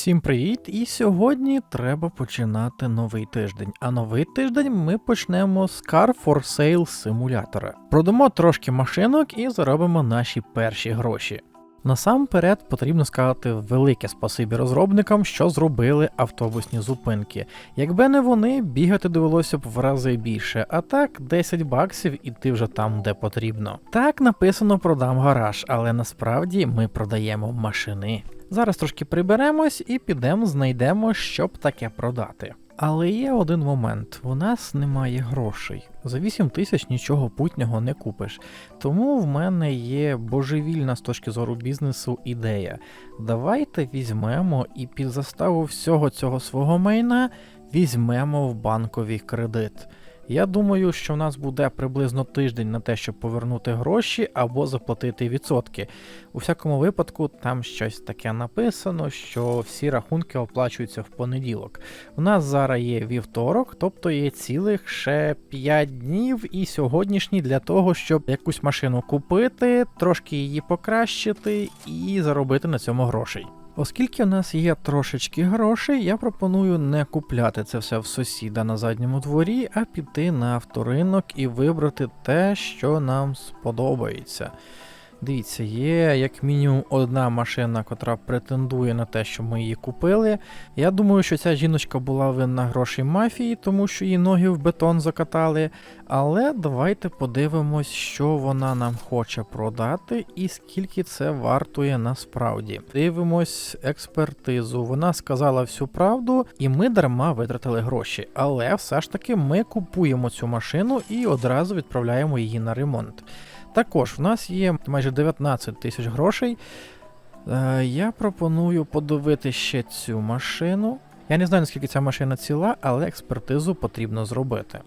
Всім привіт! І сьогодні треба починати новий тиждень. А новий тиждень ми почнемо з Car for Sale симулятора. Продамо трошки машинок і заробимо наші перші гроші. Насамперед потрібно сказати велике спасибі розробникам, що зробили автобусні зупинки. Якби не вони, бігати довелося б в рази більше, а так 10 баксів і ти вже там, де потрібно. Так написано продам гараж, але насправді ми продаємо машини. Зараз трошки приберемось і підемо знайдемо, щоб таке продати. Але є один момент: у нас немає грошей. За 8 тисяч нічого путнього не купиш. Тому в мене є божевільна з точки зору бізнесу ідея. Давайте візьмемо і під заставу всього цього свого майна візьмемо в банковий кредит. Я думаю, що в нас буде приблизно тиждень на те, щоб повернути гроші або заплатити відсотки. У всякому випадку, там щось таке написано, що всі рахунки оплачуються в понеділок. У нас зараз є вівторок, тобто є цілих ще 5 днів і сьогоднішній для того, щоб якусь машину купити, трошки її покращити і заробити на цьому грошей. Оскільки в нас є трошечки грошей, я пропоную не купляти це все в сусіда на задньому дворі, а піти на авторинок і вибрати те, що нам сподобається. Дивіться, є як мінімум одна машина, котра претендує на те, що ми її купили. Я думаю, що ця жіночка була винна грошей мафії, тому що її ноги в бетон закатали. Але давайте подивимось, що вона нам хоче продати і скільки це вартує насправді. Дивимось експертизу. Вона сказала всю правду, і ми дарма витратили гроші. Але все ж таки ми купуємо цю машину і одразу відправляємо її на ремонт. Також в нас є майже 19 тисяч грошей. Е, я пропоную подивити ще цю машину. Я не знаю, наскільки ця машина ціла, але експертизу потрібно зробити.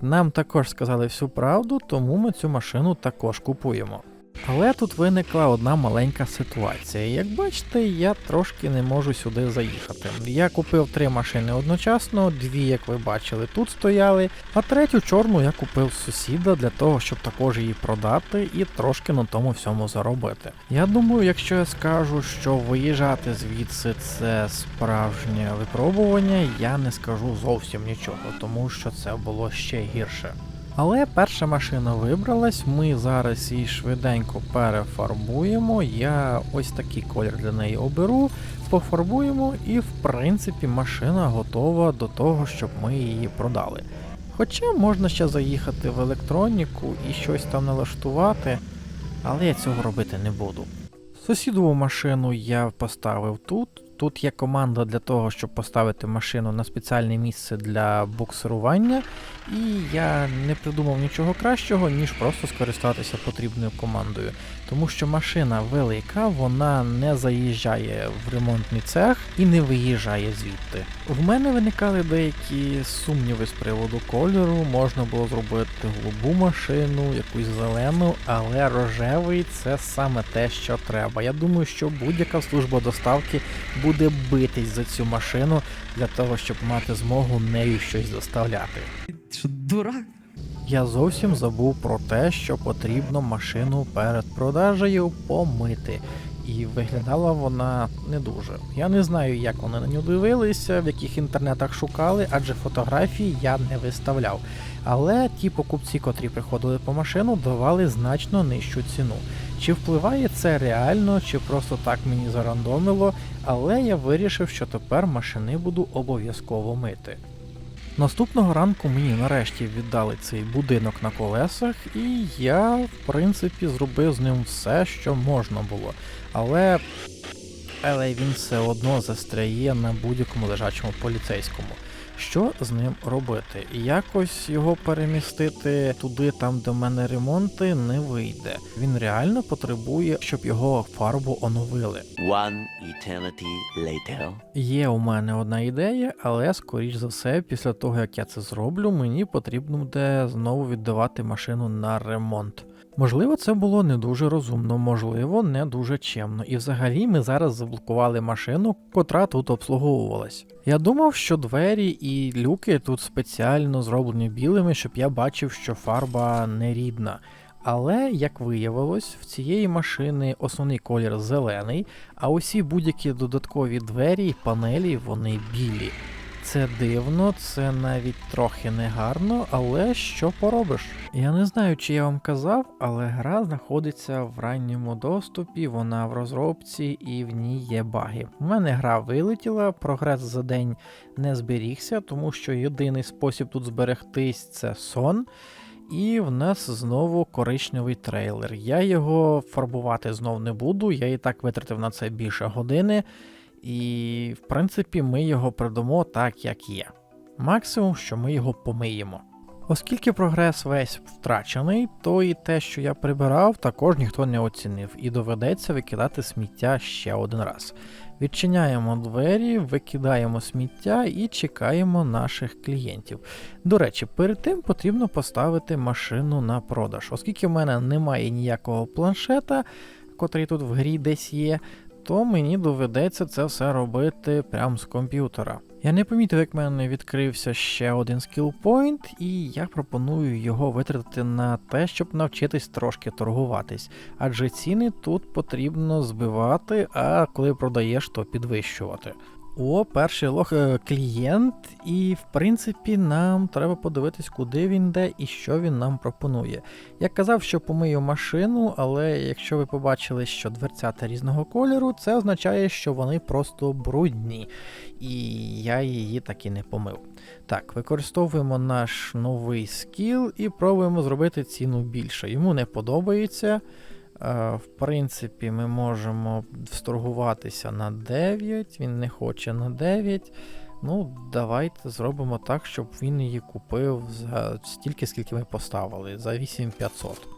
Нам також сказали всю правду, тому ми цю машину також купуємо. Але тут виникла одна маленька ситуація. Як бачите, я трошки не можу сюди заїхати. Я купив три машини одночасно, дві, як ви бачили, тут стояли, а третю чорну я купив сусіда для того, щоб також її продати і трошки на тому всьому заробити. Я думаю, якщо я скажу, що виїжджати звідси це справжнє випробування, я не скажу зовсім нічого, тому що це було ще гірше. Але перша машина вибралась, ми зараз її швиденько перефарбуємо. Я ось такий колір для неї оберу, пофарбуємо, і в принципі машина готова до того, щоб ми її продали. Хоча можна ще заїхати в електроніку і щось там налаштувати, але я цього робити не буду. Сусідову машину я поставив тут. Тут є команда для того, щоб поставити машину на спеціальне місце для буксирування, і я не придумав нічого кращого, ніж просто скористатися потрібною командою. Тому що машина велика, вона не заїжджає в ремонтний цех і не виїжджає звідти. В мене виникали деякі сумніви з приводу кольору, можна було зробити голубу машину, якусь зелену, але рожевий це саме те, що треба. Я думаю, що будь-яка служба доставки буде битись за цю машину для того, щоб мати змогу нею щось доставляти. Що, дурак? Я зовсім забув про те, що потрібно машину перед продажею помити. І виглядала вона не дуже. Я не знаю, як вони на нього дивилися, в яких інтернетах шукали, адже фотографії я не виставляв. Але ті покупці, котрі приходили по машину, давали значно нижчу ціну. Чи впливає це реально, чи просто так мені зарандомило, але я вирішив, що тепер машини буду обов'язково мити. Наступного ранку мені нарешті віддали цей будинок на колесах, і я, в принципі, зробив з ним все, що можна було. Але, але він все одно застряє на будь-якому лежачому поліцейському. Що з ним робити? Якось його перемістити туди, там, де в мене ремонти, не вийде. Він реально потребує, щоб його фарбу оновили. One eternity later. Є у мене одна ідея, але скоріш за все, після того як я це зроблю, мені потрібно буде знову віддавати машину на ремонт. Можливо, це було не дуже розумно, можливо, не дуже чемно. І взагалі ми зараз заблокували машину, котра тут обслуговувалась. Я думав, що двері і люки тут спеціально зроблені білими, щоб я бачив, що фарба не рідна. Але, як виявилось, в цієї машини основний колір зелений, а усі будь-які додаткові двері і панелі вони білі. Це дивно, це навіть трохи негарно, але що поробиш? Я не знаю, чи я вам казав, але гра знаходиться в ранньому доступі, вона в розробці і в ній є баги. У мене гра вилетіла, прогрес за день не зберігся, тому що єдиний спосіб тут зберегтись це сон. І в нас знову коричневий трейлер. Я його фарбувати знов не буду, я і так витратив на це більше години. І, в принципі, ми його придамо так, як є. Максимум, що ми його помиємо. Оскільки прогрес весь втрачений, то і те, що я прибирав, також ніхто не оцінив, і доведеться викидати сміття ще один раз. Відчиняємо двері, викидаємо сміття і чекаємо наших клієнтів. До речі, перед тим потрібно поставити машину на продаж. Оскільки в мене немає ніякого планшета, котрий тут в грі десь є, то мені доведеться це все робити прямо з комп'ютера. Я не помітив, як в мене відкрився ще один скілпойнт, і я пропоную його витратити на те, щоб навчитись трошки торгуватись. Адже ціни тут потрібно збивати, а коли продаєш, то підвищувати. О, перший лох е, клієнт, і в принципі нам треба подивитись, куди він йде і що він нам пропонує. Я казав, що помию машину, але якщо ви побачили, що дверцята різного кольору, це означає, що вони просто брудні, і я її так і не помив. Так, використовуємо наш новий скіл і пробуємо зробити ціну більше. Йому не подобається. Е, В принципі, ми можемо сторгуватися на 9, він не хоче на 9. Ну, давайте зробимо так, щоб він її купив за стільки, скільки ми поставили, за 8500.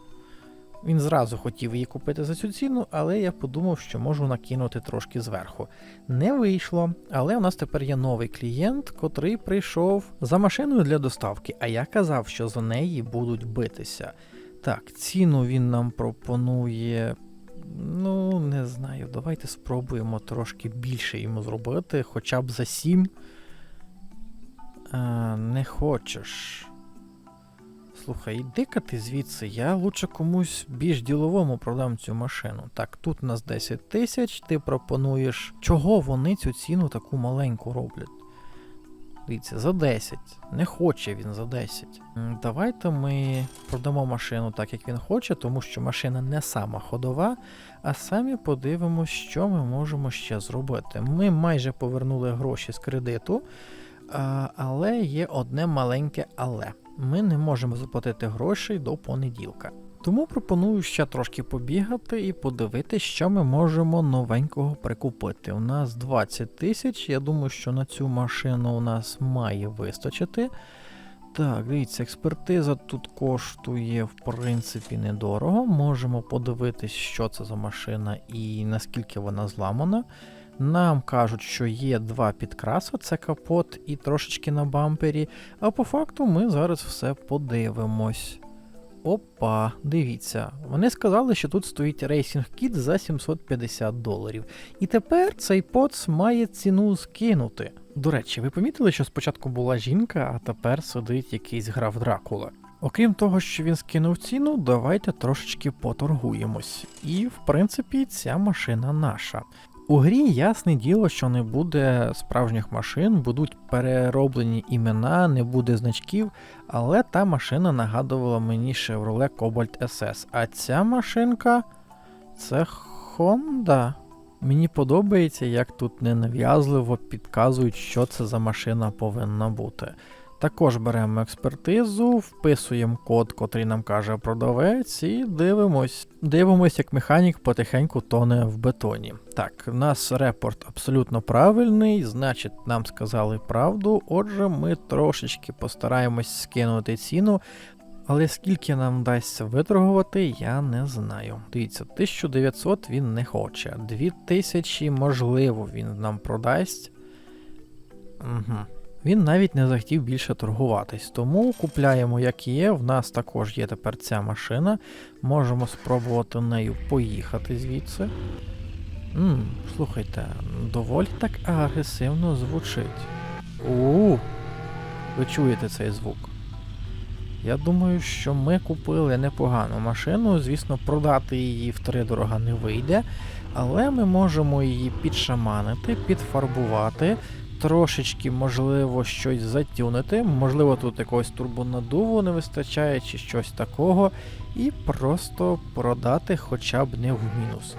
Він зразу хотів її купити за цю ціну, але я подумав, що можу накинути трошки зверху. Не вийшло, але у нас тепер є новий клієнт, котрий прийшов за машиною для доставки, а я казав, що за неї будуть битися. Так, ціну він нам пропонує. Ну, не знаю, давайте спробуємо трошки більше йому зробити, хоча б за 7. А, не хочеш. Слухай, іди-ка ти звідси, я лучше комусь більш діловому продам цю машину. Так, тут у нас 10 тисяч, ти пропонуєш. Чого вони цю ціну таку маленьку роблять? Дивіться, за 10. Не хоче він за 10. Давайте ми продамо машину так, як він хоче, тому що машина не сама ходова, а самі подивимось, що ми можемо ще зробити. Ми майже повернули гроші з кредиту, але є одне маленьке але. Ми не можемо заплатити грошей до понеділка. Тому пропоную ще трошки побігати і подивитися, що ми можемо новенького прикупити. У нас 20 тисяч. Я думаю, що на цю машину у нас має вистачити. Так, дивіться, експертиза тут коштує, в принципі, недорого. Можемо подивитись, що це за машина і наскільки вона зламана. Нам кажуть, що є два підкраси, це капот і трошечки на бампері. А по факту ми зараз все подивимось. Опа, дивіться. Вони сказали, що тут стоїть рейсінг кіт за 750 доларів. І тепер цей поц має ціну скинути. До речі, ви помітили, що спочатку була жінка, а тепер сидить якийсь граф Дракула. Окрім того, що він скинув ціну, давайте трошечки поторгуємось. І, в принципі, ця машина наша. У грі ясне діло, що не буде справжніх машин, будуть перероблені імена, не буде значків, але та машина нагадувала мені Chevrolet Cobalt SS. А ця машинка це Honda. Мені подобається, як тут ненав'язливо підказують, що це за машина повинна бути. Також беремо експертизу, вписуємо код, котрий нам каже продавець, і дивимось. Дивимось, як механік потихеньку тоне в бетоні. Так, у нас репорт абсолютно правильний, значить, нам сказали правду. Отже, ми трошечки постараємось скинути ціну. Але скільки нам вдасться виторгувати, я не знаю. Дивіться, 1900 він не хоче. 2000, можливо, він нам продасть. Угу. Він навіть не захотів більше торгуватись, тому купляємо, як є. В нас також є тепер ця машина. Можемо спробувати нею поїхати звідси. Ммм, слухайте, доволі так агресивно звучить. У, ви чуєте цей звук? Я думаю, що ми купили непогану машину. Звісно, продати її втридорога не вийде, але ми можемо її підшаманити, підфарбувати, трошечки, можливо, щось затюнити. Можливо, тут якогось турбонадуву не вистачає чи щось такого, і просто продати хоча б не в мінус.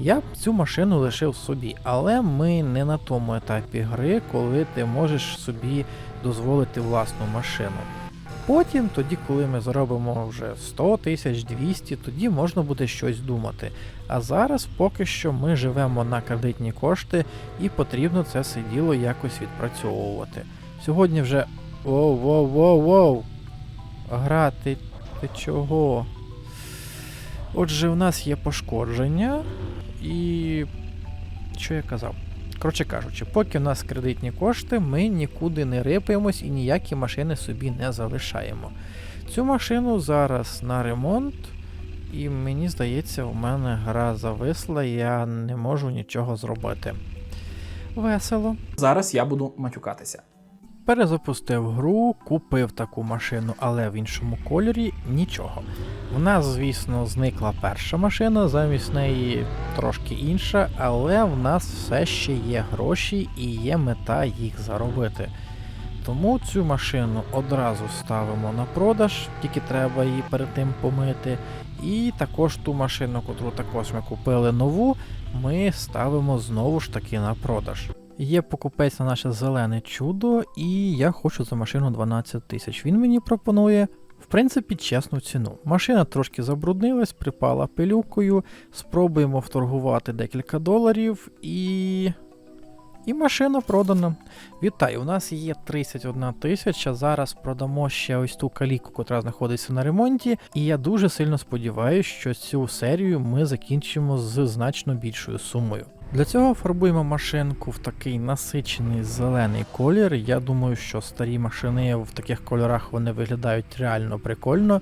Я б цю машину лишив собі, але ми не на тому етапі гри, коли ти можеш собі дозволити власну машину. Потім, тоді, коли ми заробимо вже 100 тисяч 200, тоді можна буде щось думати. А зараз поки що ми живемо на кредитні кошти і потрібно це все діло якось відпрацьовувати. Сьогодні вже. Воу, воу, воу, воу. Гра, ти, ти чого? Отже, в нас є пошкодження, і. Що я казав? Коротше кажучи, поки в нас кредитні кошти, ми нікуди не рипаємось і ніякі машини собі не залишаємо. Цю машину зараз на ремонт, і мені здається, у мене гра зависла, я не можу нічого зробити. Весело. Зараз я буду матюкатися. Перезапустив гру, купив таку машину, але в іншому кольорі нічого. В нас, звісно, зникла перша машина, замість неї трошки інша, але в нас все ще є гроші і є мета їх заробити. Тому цю машину одразу ставимо на продаж, тільки треба її перед тим помити. І також ту машину, котру також ми купили нову, ми ставимо знову ж таки на продаж. Є покупець на наше зелене чудо, і я хочу за машину 12 тисяч. Він мені пропонує, в принципі, чесну ціну. Машина трошки забруднилась, припала пилюкою. Спробуємо вторгувати декілька доларів і. І машина продана. Вітаю, у нас є 31 тисяча. Зараз продамо ще ось ту каліку, котра знаходиться на ремонті. І я дуже сильно сподіваюся, що цю серію ми закінчимо з значно більшою сумою. Для цього фарбуємо машинку в такий насичений зелений колір. Я думаю, що старі машини в таких кольорах вони виглядають реально прикольно.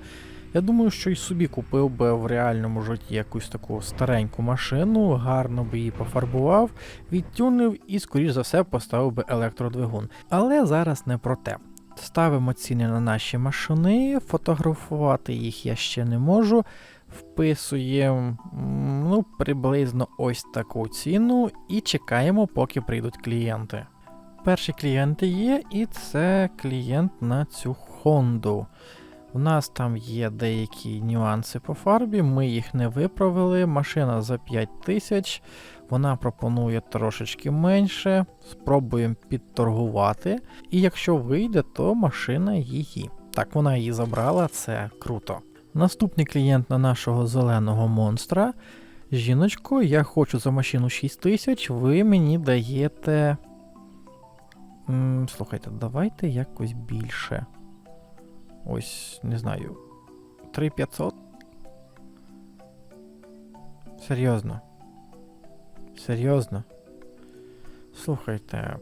Я думаю, що і собі купив би в реальному житті якусь таку стареньку машину, гарно би її пофарбував, відтюнив і, скоріш за все, поставив би електродвигун. Але зараз не про те. Ставимо ціни на наші машини, фотографувати їх я ще не можу. Вписуємо ну, приблизно ось таку ціну і чекаємо, поки прийдуть клієнти. Перші клієнти є, і це клієнт на цю Хонду. У нас там є деякі нюанси по фарбі, ми їх не виправили. Машина за 5 тисяч, вона пропонує трошечки менше. Спробуємо підторгувати. І якщо вийде, то машина її. Так, вона її забрала, це круто. Наступний клієнт на нашого зеленого монстра. Жіночко, я хочу за машину 6 тисяч, ви мені даєте. Слухайте, давайте якось більше. Ось, не знаю. 3500? Серйозно. Серйозно. Слухайте,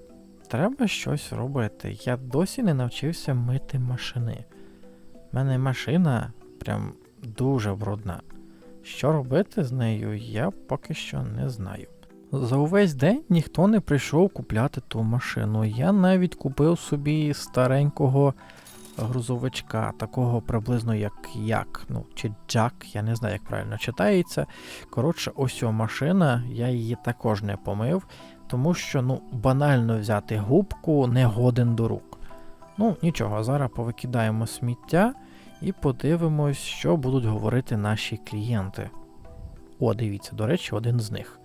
треба щось робити. Я досі не навчився мити машини. У мене машина прям дуже брудна. Що робити з нею, я поки що не знаю. За увесь день ніхто не прийшов купляти ту машину. Я навіть купив собі старенького грузовичка, такого приблизно як як, ну, чи джак, я не знаю, як правильно читається. Коротше, ось о машина, я її також не помив, тому що ну, банально взяти губку не годен до рук. Ну, нічого, зараз повикидаємо сміття і подивимось, що будуть говорити наші клієнти. О, дивіться, до речі, один з них.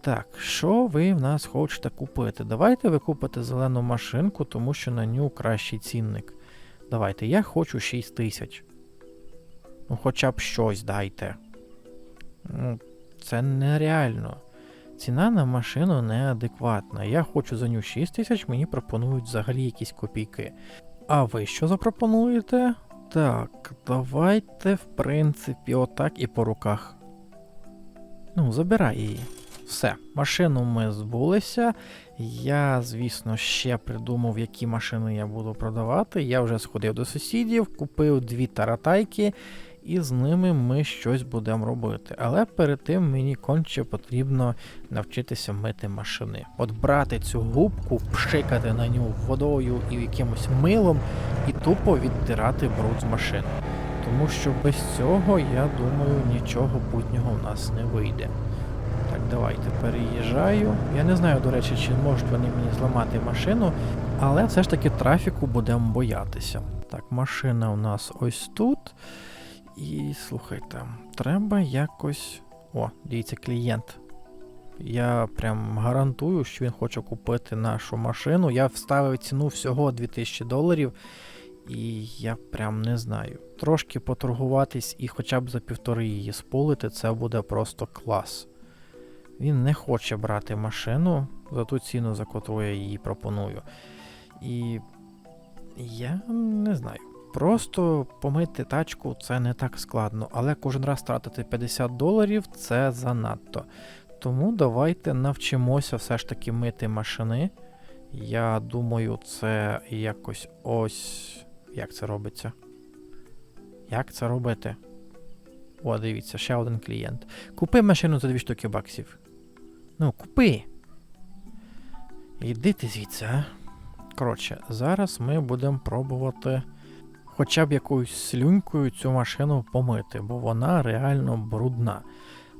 Так, що ви в нас хочете купити? Давайте ви купите зелену машинку, тому що на нього кращий цінник. Давайте, я хочу 6 тисяч. Ну, хоча б щось дайте. Ну, це нереально. Ціна на машину неадекватна. Я хочу за нього 6 тисяч, мені пропонують взагалі якісь копійки. А ви що запропонуєте? Так, давайте, в принципі, отак і по руках. Ну, забирай її. Все, машину ми збулися. Я, звісно, ще придумав, які машини я буду продавати. Я вже сходив до сусідів, купив дві таратайки і з ними ми щось будемо робити. Але перед тим мені конче потрібно навчитися мити машини. От брати цю губку, пшикати на нього водою і якимось милом, і тупо відтирати бруд з машин. Тому що без цього, я думаю, нічого путнього в нас не вийде. Так, давайте переїжджаю. Я не знаю, до речі, чи можуть вони мені зламати машину, але все ж таки трафіку будемо боятися. Так, машина у нас ось тут. І слухайте, треба якось. О, дивіться, клієнт. Я прям гарантую, що він хоче купити нашу машину. Я вставив ціну всього 2000 доларів. І я прям не знаю. Трошки поторгуватись і хоча б за півтори її спулити, це буде просто клас. Він не хоче брати машину за ту ціну, за котру я її пропоную. І я не знаю. Просто помити тачку це не так складно, але кожен раз тратити 50 доларів це занадто. Тому давайте навчимося все ж таки мити машини. Я думаю, це якось ось. Як це робиться? Як це робити? О, дивіться, ще один клієнт. Купи машину за 2 штуки баксів. Ну, купи. Іди ти звідси, а? Коротше, зараз ми будемо пробувати хоча б якоюсь слюнькою цю машину помити, бо вона реально брудна.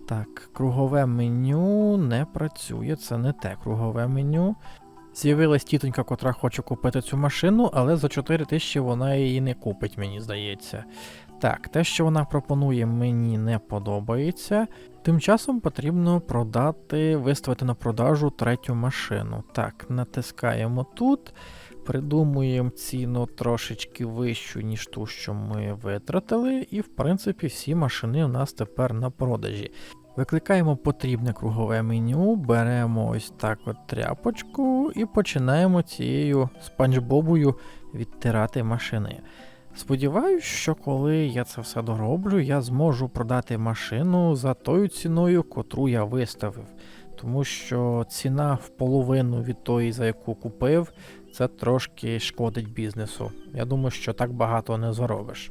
Так, кругове меню не працює, це не те кругове меню. З'явилась тітонька, котра хоче купити цю машину, але за 4 тисячі вона її не купить, мені здається. Так, те, що вона пропонує, мені не подобається. Тим часом потрібно продати, виставити на продажу третю машину. Так, натискаємо тут, придумуємо ціну трошечки вищу, ніж ту, що ми витратили, і в принципі всі машини у нас тепер на продажі. Викликаємо потрібне кругове меню, беремо ось так от тряпочку і починаємо цією спанчбобою відтирати машини. Сподіваюсь, що коли я це все дороблю, я зможу продати машину за тою ціною, котру я виставив. Тому що ціна в половину від тої, за яку купив, це трошки шкодить бізнесу. Я думаю, що так багато не заробиш.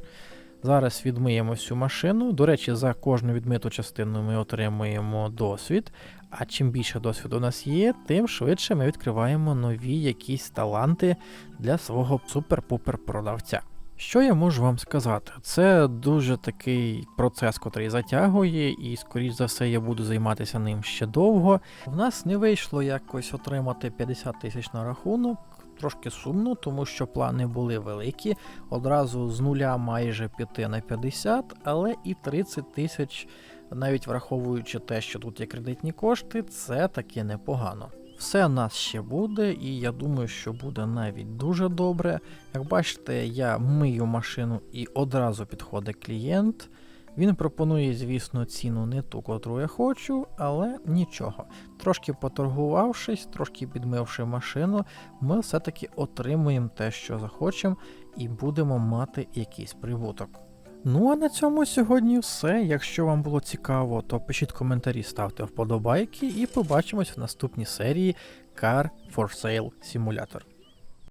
Зараз відмиємо всю машину. До речі, за кожну відмиту частину ми отримуємо досвід. А чим більше досвіду у нас є, тим швидше ми відкриваємо нові якісь таланти для свого супер-пупер продавця. Що я можу вам сказати? Це дуже такий процес, котрий затягує, і, скоріш за все, я буду займатися ним ще довго. В нас не вийшло якось отримати 50 тисяч на рахунок. Трошки сумно, тому що плани були великі. Одразу з нуля майже піти на 50, але і 30 тисяч, навіть враховуючи те, що тут є кредитні кошти, це таки непогано. Все в нас ще буде, і я думаю, що буде навіть дуже добре. Як бачите, я мию машину і одразу підходить клієнт. Він пропонує, звісно, ціну не ту, котру я хочу, але нічого. Трошки поторгувавшись, трошки підмивши машину, ми все-таки отримуємо те, що захочемо, і будемо мати якийсь прибуток. Ну а на цьому сьогодні все. Якщо вам було цікаво, то пишіть коментарі, ставте вподобайки і побачимось в наступній серії Car for Sale Simulator.